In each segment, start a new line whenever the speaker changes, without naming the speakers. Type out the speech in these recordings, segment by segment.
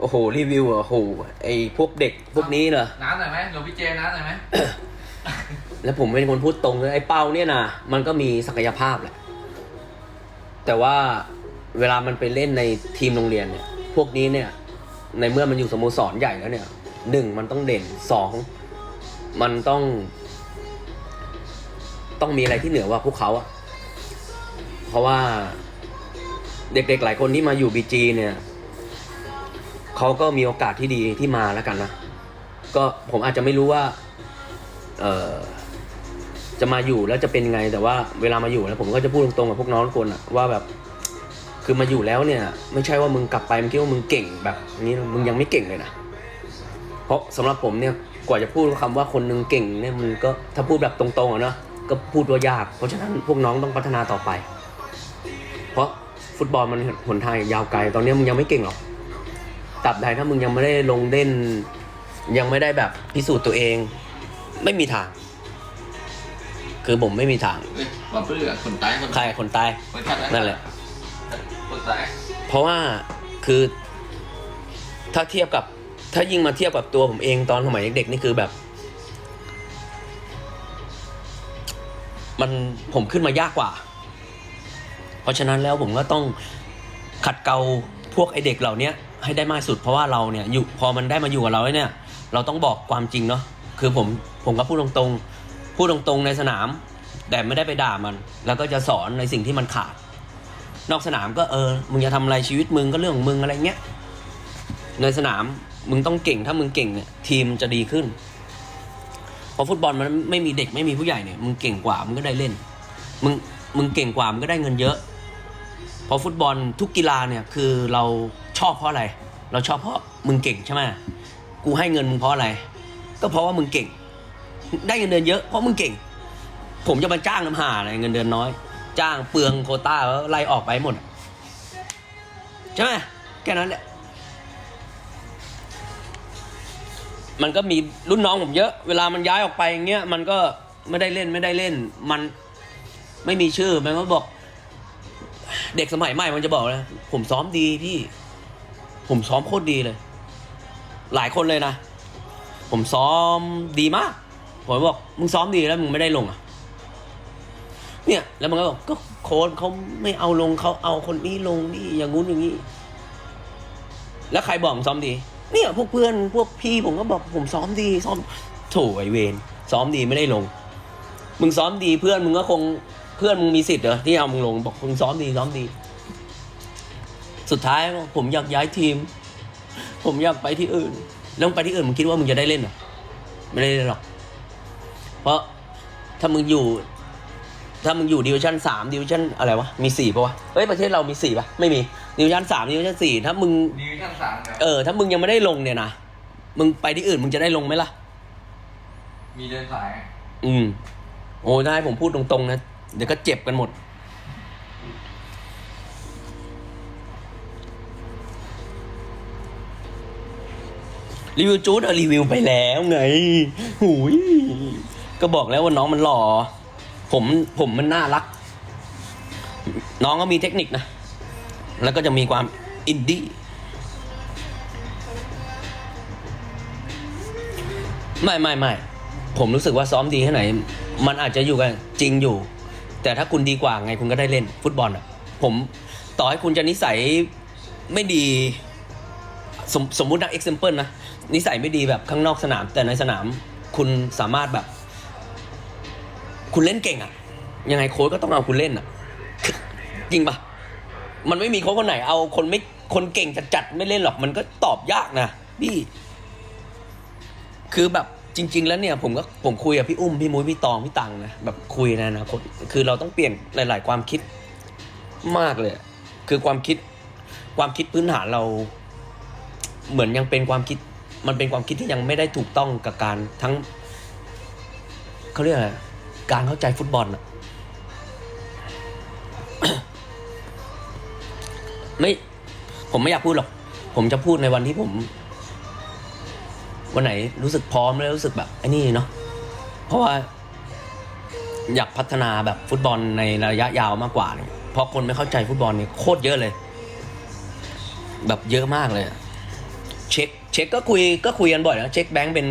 โอ้โห รีวิวอะโอ้โหไอพวกเด็กพวกนี้เนอะ
น้ำหน่อยไหมหลวงพี่เจน้ำหน่อยไหม
แล้วผมเป็นคนพูดตรงเลยไอ้เป้าเนี่ยนะมันก็มีศักยภาพแหละ แต่ว่าเวลามันไปเล่นในทีมโรงเรียนเนี่ย พวกนี้เนี่ย ในเมื่อมันอยู่สโมสรใหญ่แล้วเนี่ยหนึ่งมันต้องเด่นสองมันต้อง ต้องมีอะไรที่เหนือกว่าพวกเขาอะเพราะว่าเด็กๆหลายคนที่มาอยู่บีจีเนี่ย เขาก็มีโอกาสที่ดีที่มาแล้วกันนะ ก็ผมอาจจะไม่รู้ว่า เออจะมาอยู่แล้วจะเป็นไงแต่ว่าเวลามาอยู่แล้วผมก็จะพูดตรงๆกับพวกน้องทุกคนอะว่าแบบ คือมาอยู่แล้วเนี่ย ไม่ใช่ว่ามึงกลับไปมึงคิดว่ามึงเก่งแบบนี้มึงยังไม่เก่งเลยนะเพราะสำหรับผมเนี่ยกว่าจะพูดคำว่าคนหนึงเก่งเนี่ยมันก็ถ้าพูดแบบตรงๆอะเนาะก็พูดว่ายาก เพราะฉะนั้นพวกน้องต้องพัฒนาต่อไป เพราะฟุตบอลมันหนทางยาวไกลตอนนี้มึงยังไม่เก่งหรอก ตราบใดถ้ามึงยังไม่ได้ลงเล่น ยังไม่ได้แบบพิสูจน์ตัวเอง ไม่มีทาง คือผมไม่มีทาง
เฮ้ยมาเพื่อคนตายคน
ใครคนตาย
คนชัด
นั่นแหละ
คนตาย
เพราะว่าคือถ้าเทียบกับ ถ้ายิ่งมาเทียบกับตัวผมเองตอนสมัยเด็กๆนี่คือแบบ มันผมขึ้นมายากกว่า เพราะฉะนั้นแล้วผมก็ต้องขัดเกลาพวกไอเด็กเหล่าเนี้ย ให้ได้มากสุด เพราะว่าเราเนี่ยอยู่พอมันได้มาอยู่กับเราแล้วเนี่ย เราต้องบอกความจริงเนาะคือผมผมก็พูดตรงๆ พูดตรงๆในสนาม แต่ไม่ได้ไปด่ามัน แล้วก็จะสอนในสิ่งที่มันขาด นอกสนามก็เออมึงจะทำอะไรชีวิตมึงก็เรื่องของมึงอะไรเงี้ยในสนามมึงต้องเก่งถ้ามึงเก่งเนี่ยทีมจะดีขึ้นเพราะฟุตบอลมันไม่มีเด็กไม่มีผู้ใหญ่เนี่ยมึงเก่งกว่ามึงก็ได้เล่นมึงมึงเก่งกว่ามึงก็ได้เงินเยอะ เพราะฟุตบอลทุกกีฬาเนี่ยคือเรา ชอบเพราะอะไร เราชอบเพราะมึงเก่งใช่ไหมกูให้เงินมึงเพราะอะไร ก็เพราะว่ามึงเก่ง ได้เงินเดือนเยอะเพราะมึงเก่ง ผมจะมาจ้างน้ำหาอะไรเงินเดือนน้อย จ้างเปลืองโคต้าแล้วไล่ออกไปหมดใช่ไหมแค่นั้นแหละมันก็มีรุ่นน้องผมเยอะ เวลามันย้ายออกไปอย่างเงี้ย มันก็ไม่ได้เล่นไม่ได้เล่น มันไม่มีชื่อ มันก็บอก เด็กสมัยใหม่มันจะบอกเลยผมซ้อมดีพี่ ผมซ้อมโคตรดีเลย หลายคนเลยนะ ผมซ้อมดีมาก ผมบอกมึงซ้อมดีแล้วมึงไม่ได้ลงอะ เนี่ย แล้วมันก็บอกก็โค้ชเขาไม่เอาลงเขาเอาคนนี้ลงนี่อย่างงู้นอย่างนี้ แล้วใครบอกผมซ้อมดี เนี่ยพวกเพื่อนพวกพี่ผมก็บอกผมซ้อมดี ซ้อมโถไอเวนซ้อมดีไม่ได้ลง มึงซ้อมดีเพื่อนมึงก็คงเพื่อนมึงมีสิทธิ์เหรอที่เอามึงลงบอกมึงซ้อมดีซ้อมดี สุดท้ายผมอยากย้ายทีม ผมอยากไปที่อื่น แล้วมึงไปที่อื่นมึงคิดว่ามึงจะได้เล่นเหรอไม่ได้เล่นหรอก เพราะถ้ามึงอยู่ ถ้ามึงอยู่ดิวิชั่นสามดิวิชั่นอะไรวะมีสี่ปะวะเฮ้ยประเทศเรามีสี่ปะไม่มีดิวิชั่นสามดิวิชั่นสี่ถ้ามึง
ดีวิชั่นสามครับ
เออถ้ามึงยังไม่ได้ลงเนี่ยนะมึงไปที่อื่นมึงจะได้ลงไหมล่ะ
มีเดินสาย
อืมโอ้ได้ผมพูดตรงๆนะเดี๋ยวก็เจ็บกันหมด รีวิวจูดเอารีวิวไปแล้วไงหูยก็บอกแล้วว่าน้องมันหล่อ ผมผมมันน่ารัก น้องก็มีเทคนิคนะ แล้วก็จะมีความอินดี้ไม่ไม่ไม่ผมรู้สึกว่าซ้อมดีแค่ไหน มันอาจจะอยู่กันจริงอยู่ แต่ถ้าคุณดีกว่าไงคุณก็ได้เล่นฟุตบอลอะ ผมต่อให้คุณจะนิสัยไม่ดี สมสมมุตินะ example นะ นิสัยไม่ดีแบบข้างนอกสนาม แต่ในสนามคุณสามารถแบบ คุณเล่นเก่งอะยังไงโค้ชก็ต้องเอาคุณเล่นอะจริงปะมันไม่มีโค้ชคนไหน เอาคนไม่คนเก่งจัดๆไม่เล่นหรอกมันก็ตอบยากนะพี่ คือแบบจริง ๆ แล้วเนี่ยผมก็ผมคุยกับพี่อุ้มพี่มุ้ยพี่ตองพี่ตังนะแบบคุยนอนาคตคือเราต้องเปลี่ยนหลาย ๆ ความคิดมากเลย คือความคิดความคิดพื้นฐานเรา เหมือนยังเป็นความคิด มันเป็นความคิดที่ยังไม่ได้ถูกต้องกับการทั้งเขาเรียกอะไรการเข้าใจฟุตบอลอะไม่ผมไม่อยากพูดหรอก ผมจะพูดในวันที่ผม วันไหนรู้สึกพร้อมแล้วรู้สึกแบบไอ้นี่เนาะเพราะว่า อยากพัฒนาแบบฟุตบอลในระยะยาวมากกว่าเนี่ยเพราะคนไม่เข้าใจฟุตบอลเนี่ยโคตรเยอะเลย แบบเยอะมากเลยอะ เช็คเช็คก็คุยก็คุยกันบ่อยนะเช็คแบงค์เป็น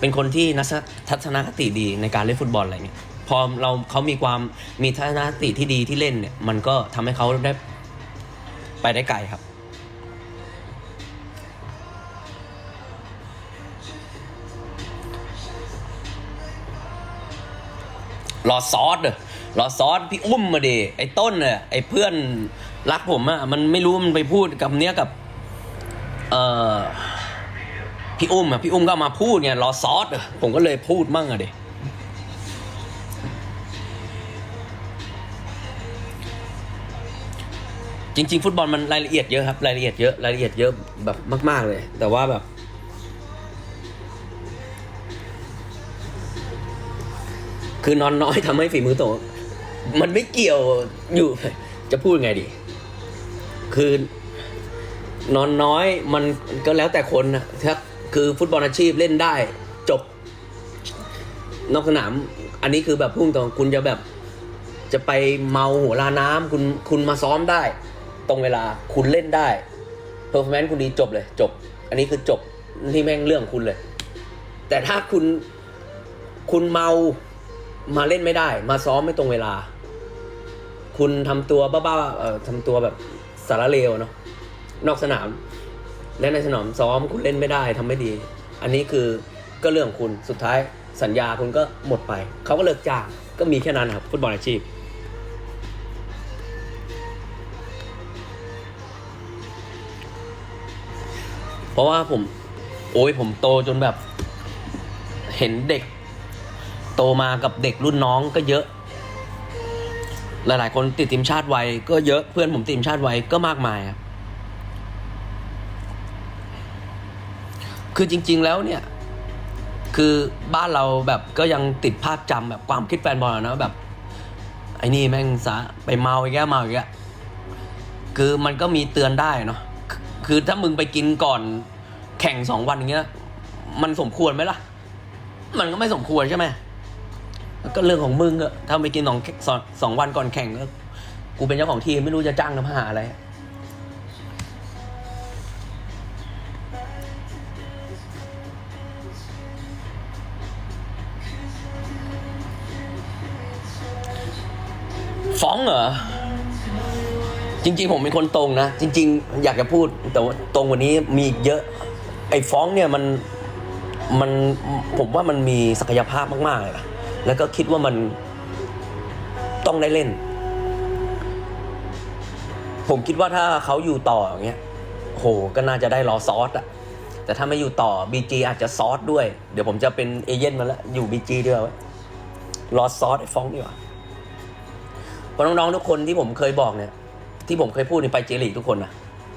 เป็นคนที่นัทัศนคติดีในการเล่นฟุตบอลอะไรเงี้ยพอเราเขามีความมีทัศนคติที่ดีที่เล่นเนี่ยมันก็ทำให้เขาได้ไปได้ไกลครับรอซอสเด้อรอซอสพี่อุ้มมาดิไอ้ต้นเนี่ยไอ้เพื่อนรักผมอะมันไม่รู้มันไปพูดกับเนี้ยกับ เออพี่อุ้มอะพี่อุ้มก็มาพูดเนี่ยรอซอสผมก็เลยพูดมั่งอะเดจริง ๆ ฟุตบอลมันรายละเอียดเยอะครับรายละเอียดเยอะรายละเอียดเยอะแบบมาก ๆ เลย แต่ว่าแบบ คือนอนน้อยทำให้ฝีมือตกมันไม่เกี่ยวอยู่จะพูดไงดี คือ นอนน้อยมันก็แล้วแต่คนนะถ้าคือฟุตบอลอาชีพเล่นได้จบ นอกสนาม อันนี้คือแบบพุ่งตรงคุณจะแบบ จะไปเมาหัวลาน้ำคุณคุณมาซ้อมได้ ตรงเวลาคุณเล่นได้เพอร์ฟอร์แมนซ์คุณดีจบเลย จบ อันนี้คือจบนี่แม่งเรื่องคุณเลย แต่ถ้าคุณคุณเมามาเล่นไม่ได้ มาซ้อมไม่ตรงเวลา คุณทำตัวบ้าๆเอ่อทำตัวแบบสารเลวเนาะ นอกสนาม และในสนามซ้อมคุณเล่นไม่ได้ทำไม่ดี อันนี้คือก็เรื่องของคุณสุดท้ายสัญญาคุณก็หมดไป เขาก็เลิกจ้างก็มีแค่นั้นครับฟุตบอลอาชีพ เพราะว่าผม โอ้ยผมโตจนแบบ เห็นเด็ก โตมากับเด็กรุ่นน้องก็เยอะ หลายๆ คนติดทีมชาติไวก็เยอะเพื่อนผมติดทีมชาติไวก็มากมายครับ คือจริง ๆ แล้วเนี่ย คือบ้านเราแบบก็ยังติดภาพจำแบบความคิดแฟนบอลนะแบบไอ้นี่แม่งสาไปเมาอีกแล้วเมาอีกแล้วคือมันก็มีเตือนได้เนาะคือถ้ามึงไปกินก่อนแข่งสองวันอย่างเงี้ย มันสมควรไหมล่ะ มันก็ไม่สมควรใช่ไหมก็เรื่องของมึงอะถ้าไปกินสองสองสองวันก่อนแข่งก็กูเป็นเจ้าของทีมไม่รู้จะจ้างน้ำหาอะไร ฟ้องเหรอ จริง ๆ ผมเป็นคนตรงนะ จริง ๆ อยากจะพูดแต่ว่าตรงกว่านี้มีเยอะ ไอ้ฟ้องเนี่ยมันมันผมว่ามันมีศักยภาพมากๆเลยนะแล้วก็คิดว่ามันต้องได้เล่น ผมคิดว่าถ้าเขาอยู่ต่ออย่างเงี้ยโหก็น่าจะได้รอซอสอะแต่ถ้าไม่อยู่ต่อ BG อาจจะซอสด้วย เดี๋ยวผมจะเป็นเอเย่นมาแล้ว อยู่ BG ด้วยไว้รอซอสไอ้ฟ้องดีกว่า เพราะน้องๆทุกคนที่ผมเคยบอกเนี่ย ที่ผมเคยพูดนี่ไปเจลีทุกคนนะ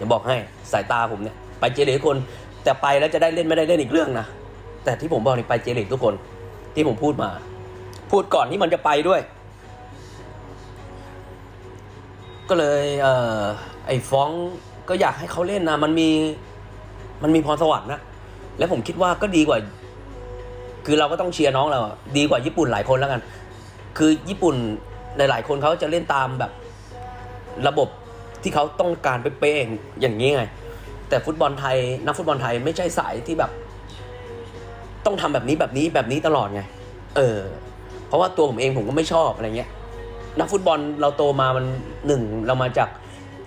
จะบอกให้สายตาผมเนี่ยไปเจลีทุกคนแต่ไปแล้วจะได้เล่นไม่ได้เล่นอีกเรื่องนะแต่ที่ผมบอกนี่ไปเจลีทุกคน ที่ผมพูดมา พูดก่อนที่มันจะไปด้วย ก็เลยเอ่อไอ้ฟ้องก็อยากให้เขาเล่นนะมันมีมันมีพรสวรรค์นะและผมคิดว่าก็ดีกว่า คือเราก็ต้องเชียร์น้องเราดีกว่าญี่ปุ่นหลายคนแล้วกัน คือญี่ปุ่น หลาย ๆ คนเขาจะเล่นตามแบบระบบที่เขาต้องการเป๊ะๆอย่างนี้ไง แต่ฟุตบอลไทยนักฟุตบอลไทยไม่ใช่สายที่แบบ ต้องทำแบบนี้แบบนี้แบบนี้ตลอดไง เออ เพราะว่าตัวผมเองผมก็ไม่ชอบอะไรเงี้ยนักฟุตบอลเราโตมามันหนึ่งเรามาจาก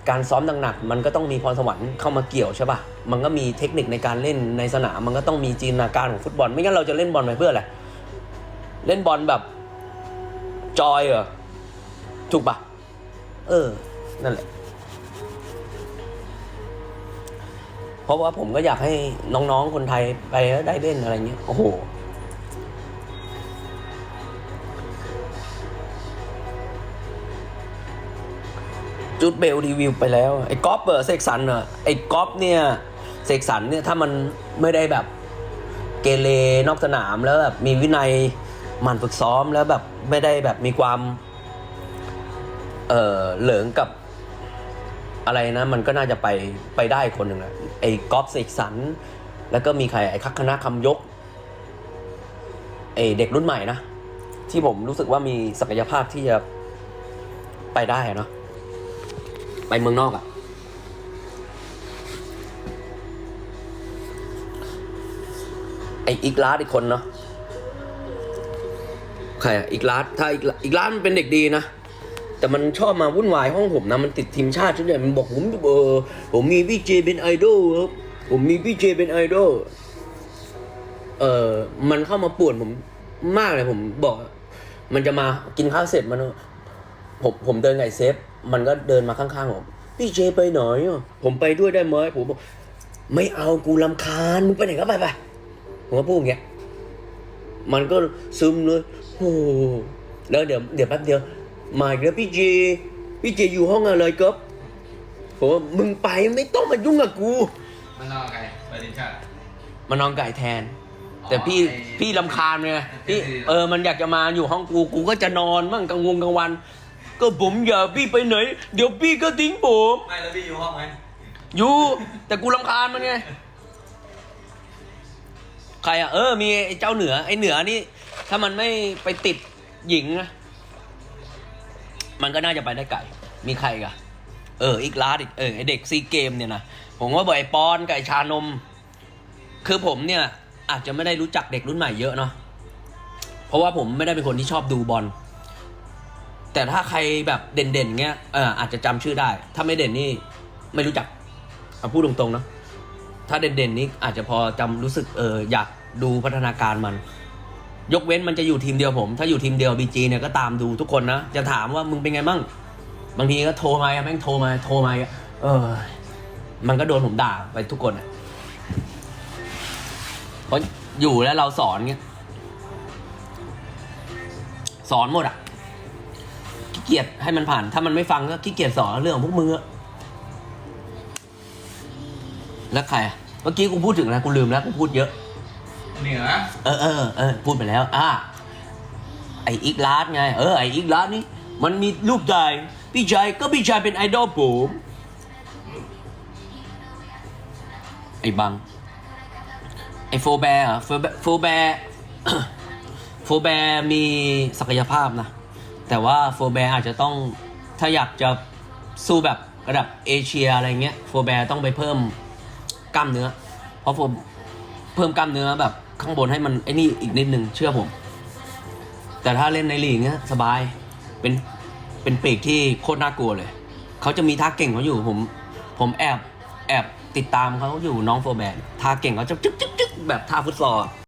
การซ้อมหนักๆมันก็ต้องมีพรสวรรค์เข้ามาเกี่ยวใช่ป่ะ มันก็มีเทคนิคในการเล่นในสนาม มันก็ต้องมีจินตนาการของฟุตบอล ไม่งั้นเราจะเล่นบอลไปเพื่ออะไร เล่นบอลแบบจอยเหรอ ถูกปะเออ นั่นแหละ เพราะว่าผมก็อยากให้น้องๆ คนไทยไปแล้วได้เล่นอะไรเงี้ย โอ้โห จุดเบลรีวิวไปแล้ว ไอ้ก๊อฟเบอร์เซกสันเนอะไอ้ก๊อฟเนี่ยเซกสันเนี่ยถ้ามันไม่ได้แบบเกเรนอกสนามแล้วแบบมีวินัยหมันฝึกซ้อมแล้วแบบไม่ได้แบบมีความ เออเหลิงกับอะไรนะ มันก็น่าจะไปไปได้คนหนึ่งอะไอ้ก๊อฟเสกสรรแล้วก็มีใครไอ้คักคณะคำยกไอ้เด็กรุ่นใหม่นะ ที่ผมรู้สึกว่ามีศักยภาพที่จะไปได้เนาะไปเมืองนอกอะอ้อีกลาดอีกคนเนาะใครอะอีกลาดถ้าอีกลาอีกลาดมันเป็นเด็กดีนะ แต่มันชอบมาวุ่นวายห้องผมนะมันติดทีมชาติชุดใหญ่มันบอกผมเออผมมีพี่เจเป็นไอดอลครับผมมีพี่เจเป็นไอดอลเออมันเข้ามาป่วนผมมากเลยผมบอก มันจะมากินข้าวเสร็จมันผมผมเดินไงเซฟ มันก็เดินมาข้างๆผมพี่เจไปหน่อะผมไปด้วยได้ไหมผมบอกไม่เอากูลำคาญมึงไปไหนก็ไปไปผมก็พูดอย่างเงี้ยมันก็ซึมเลยโอ้โหแล้วเดี๋ยวเดี๋ยวแป๊บเดียว มาอีกแล้วพี่เจพี่เจอยู่ห้องอะไรครับผมว่ามึงไปไม่ต้องมายุ่งกับกู
มันนอนไงไปดิชาติ
มานอนไก่แทน แต่พี่
ไอ้
พี่ลำคาญไงพี่
ไอ้
เออมันอยากจะมาอยู่ห้องกูกูก็จะนอนมั่งกลางวงกลางวัน ก็ผมอย่าพี่ไปไหน เดี๋ยวพี่ก็ทิ้งผม
ไม่แล้วพี่อยู่ห้องไหม
อยู่ แต่กูลำคาญมันไงใครอะเออมีไอ้เจ้าเหนือไอ้เหนือนี่ ถ้ามันไม่ไปติดหญิงนะ มันก็น่าจะไปได้ไกลมีใครกะเอออีกลาดอีกเออไอเด็กซีเกมเนี่ยนะผมว่าบอกไอปอนกับไอชานม คือผมเนี่ยอาจจะไม่ได้รู้จักเด็กรุ่นใหม่เยอะเนาะเพราะว่าผมไม่ได้เป็นคนที่ชอบดูบอลแต่ถ้าใครแบบเด่นๆเงี้ยเอออาจจะจำชื่อได้ ถ้าไม่เด่นนี่ไม่รู้จักเอาพูดตรงๆเนาะถ้าเด่นๆนี้อาจจะพอจำรู้สึกเอออยากดูพัฒนาการมัน ยกเว้นมันจะอยู่ทีมเดียวผม ถ้าอยู่ทีมเดียวบีจีเนี่ยก็ตามดูทุกคนนะ จะถามว่ามึงเป็นไงบ้างบางทีก็โทรมาแม่งโทรมาโทรมาเออ มันก็โดนผมด่าไปทุกคนอะเพราะอยู่แล้วเราสอนเงี้ยสอนหมดอะขี้เกียจให้มันผ่าน ถ้ามันไม่ฟังก็ขี้เกียจสอนเรื่องของพวกมึงอะแล้วใครอะเมื่อกี้กูพูดถึงนะกูลืมแล้วกูพูดเยอะ
เหนือ
เออเออเออพูดไปแล้ว อ่าไออีกลาดไง เออไออีกลาดนี่มันมีลูกชายพี่ชายก็พี่ชายเป็นไอดอลผมไอบังไอโฟแบร์อะโฟแบโฟแบร์โฟแบร์มีศักยภาพนะ แต่ว่าโฟแบร์อาจจะต้องถ้าอยากจะสู้แบบระดับเอเชียอะไรเงี้ยโฟแบร์ต้องไปเพิ่มกล้ามเนื้อ เพราะโฟ เพิ่มกล้ามเนื้อแบบข้างบนให้มันไอ้นี่อีกนิดนึงเชื่อผม แต่ถ้าเล่นในลีกเนี้ยสบายเป็นเป็นปีกที่โคตรน่ากลัวเลย เขาจะมีท่าเก่งเขาอยู่ผม ผมแอบแอบติดตามเขาอยู่น้องโฟร์แบนท่าเก่งเขาจะจึ๊กจึ๊กจึ๊กแบบท่าฟุตซอล